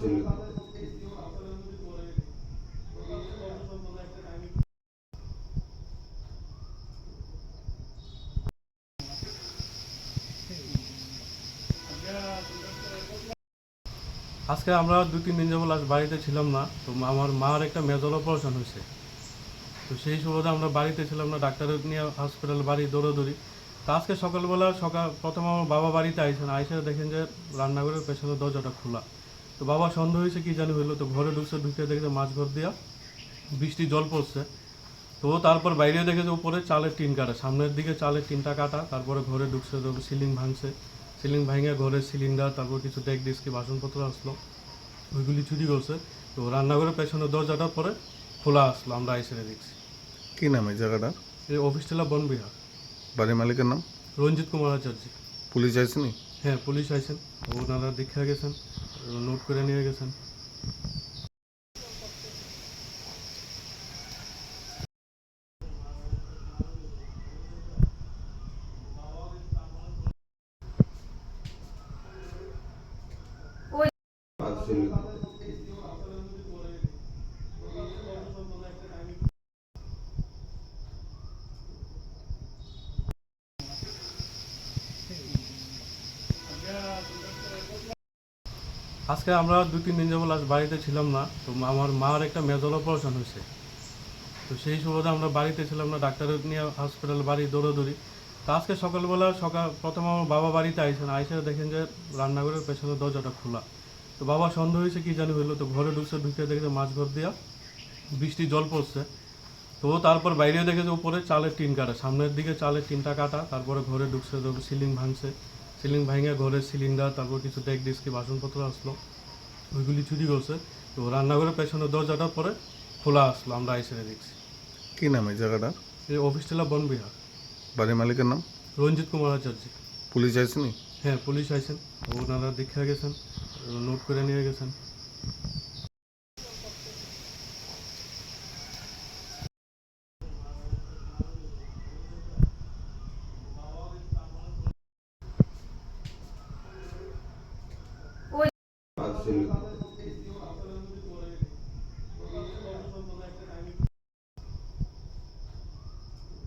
আজকে আমরা দু তিন দিন যাব লাস্ট বাড়িতে ছিলাম না, তো আমার মার একটা মেজর অপারেশন হয়েছে। তো সেই সুবাদে আমরা বাড়িতে ছিলাম না, ডাক্তারের নিয়ে হসপিটাল বাড়ি, দৌড়াদৌড়ি। তো আজকে সকালবেলা সকাল প্রথম আমার বাবা বাড়িতে আইসেন, আইসে দেখেন যে রান্নাঘরের পেছনের দরজাটা খোলা। তো বাবা সন্দেহ হয়েছে কি জানি হইল তো ঘরে ঢুকছে ঢুকে দেখে মাছ ঘর দিয়া বৃষ্টি জল পড়ছে। তো তারপর বাইরে দেখে যে উপরে চালের টিন কাটা সামনের দিকে চালের টিনটা কাটা তারপরে ঘরে ঢুকছে তো সিলিং ভাঙছে। সিলিং ভাঙে ঘরের সিলিন্ডার তারপর কিছু ডেক ডিস্কি বাসনপত্র আসলো। ওইগুলি চুরি করছে। তো রান্নাঘরের পেছনে দরজাটা পরে খোলা আসলো আমরা আইসে দেখছি। কি নাম এই জায়গাটা? এই অফিস অফিসটা বনবিহার বাড়ির মালিকের নাম? রঞ্জিত কুমার আচার্য। পুলিশ আসেনি হ্যাঁ পুলিশ আইছেন ওনারা দীক্ষা গেছেন। নোট করে নিয়ে গেছেন আজকে আমরা দু তিন দিন যাব আজ বাড়িতে ছিলাম না, তো আমার মার একটা মেজর অপারেশন হয়েছে। তো সেই সুবাদে আমরা বাড়িতে ছিলাম না, ডাক্তারের নিয়ে হসপিটাল বাড়ি দৌড়াদৌড়ি। তো আজকে সকালবেলা সকাল প্রথম আমার বাবা বাড়িতে আইসেন, আইসে দেখেন যে রান্নাঘরের পেছনের দরজাটা খোলা। তো বাবা সন্দেহ হয়েছে কী জানি হইল, তো ঘরে ঢুকছে, ঢুকে দেখে মাছ ঘর দিয়া বৃষ্টি জল পড়ছে। তো তারপর বাইরে দেখে যে উপরে চালের টিন কাটা, সামনের দিকে চালের টিনটা কাটা, তারপরে ঘরে ঢুকছে সিলিং ভাঙছে। সিলিং ভাঙে ঘরের সিলিন্ডার তারপর কিছু ডেক ডিস্কি বাসনপত্র আসলো। ওইগুলি চুরি করছে। তো রান্নাঘরের পেছনে দরজাটা পরে খোলা আসলো আমরা এসে দেখছি। কি নাম এই জায়গাটা? এই অফিস টেলা বনবিহার বাড়ির মালিকের নাম? রঞ্জিত কুমার আচার্য। পুলিশ আসেনি হ্যাঁ পুলিশ আইসেন। ওনারা দেখে গেছেন নোট করে নিয়ে গেছেন। to